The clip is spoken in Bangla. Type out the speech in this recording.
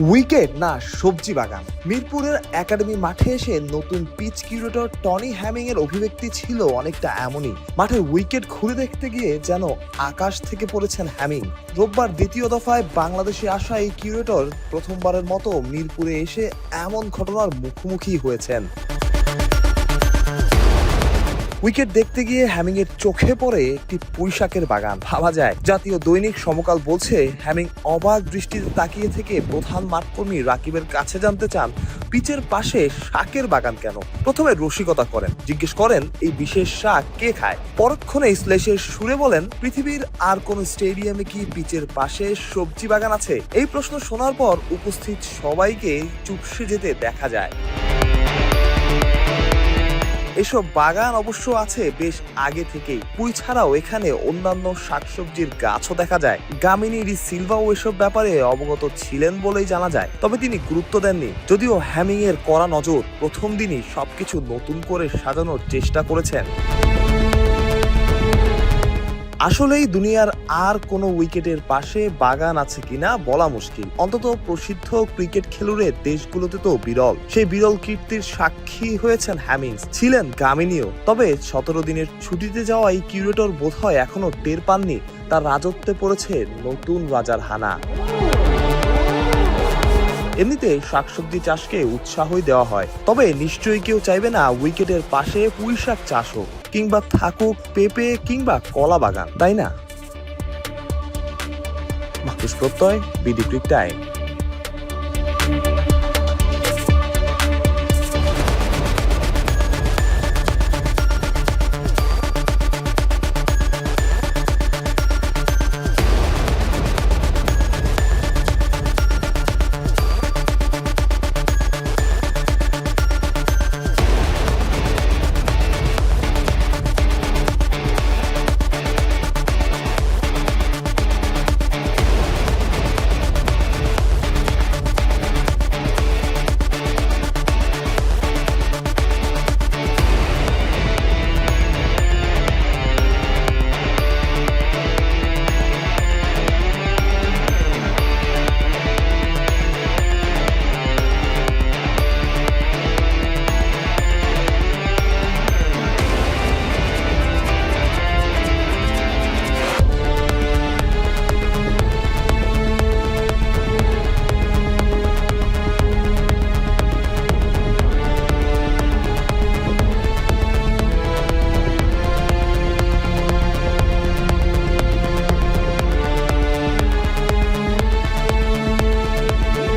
উইকেট না সবজি বাগান? মিরপুরের একাডেমি মাঠে এসে নতুন পিচ কিউরেটর টনি হ্যামিং এর অভিব্যক্তি ছিল অনেকটা এমনই। মাঠের উইকেট ঘুরে দেখতে গিয়ে যেন আকাশ থেকে পড়েছেন হ্যামিং। রোববার দ্বিতীয় দফায় বাংলাদেশে আসা এই কিউরেটর প্রথমবারের মতো মিরপুরে এসে এমন ঘটনার মুখোমুখি হয়েছেন। উইকেট দেখতে গিয়ে হ্যামিং এর চোখে পড়ে একটি পুঁইশাকের বাগান। ভাবা যায়, জাতীয় দৈনিক সমকাল বলছে হ্যামিং অবাক দৃষ্টিতে তাকিয়ে থেকে প্রধান মাঠকর্মী রাকিবের কাছে জানতে চান, পিচের পাশে শাকের বাগান কেন? প্রথমে রসিকতা করেন, জিজ্ঞেস করেন, এই বিশেষ শাক কে খায়? পরক্ষণে শ্লেষের সুরে বলেন, পৃথিবীর আর কোন স্টেডিয়ামে কি পিচের পাশে সবজি বাগান আছে? এই প্রশ্ন শোনার পর উপস্থিত সবাইকে চুপসে যেতে দেখা যায়। এসব বাগান অবশ্য আছে বেশ আগে থেকেই। পুঁই ছাড়াও এখানে অন্যান্য শাকসবজির গাছও দেখা যায়। গামিনী সিলভাও এসব ব্যাপারে অবগত ছিলেন বলেই জানা যায়। তবে তিনি গুরুত্ব দেননি। যদিও হ্যামিং এর কড়া নজর প্রথম দিনই সবকিছু নতুন করে সাজানোর চেষ্টা করেছেন। আসলেই দুনিয়ার আর কোনো উইকেটের পাশে বাগান আছে কিনা বলা মুশকিল। অন্তত প্রসিদ্ধ ক্রিকেট খেলুড়ে দেশগুলোতে তো বিরল। সেই বিরল কীর্তির সাক্ষী হয়েছেন হ্যামিংস ছিলেন গামিনীয় তবে সতেরো দিনের ছুটিতে যাওয়া এই কিউরেটর বোধ হয় এখনও টের পাননি। তার রাজত্বে পড়েছে নতুন রাজার হানা। এমনিতে শাকসবজি চাষকে উৎসাহই দেওয়া হয়। তবে নিশ্চয়ই কেউ চাইবে না উইকেটের পাশে পুঁই শাক চাষ হোক, কিংবা থাকুক পেঁপে কিংবা কলা বাগান, তাই না? মাহফুজ প্রত্যয় বিডি ক্রিক টাইম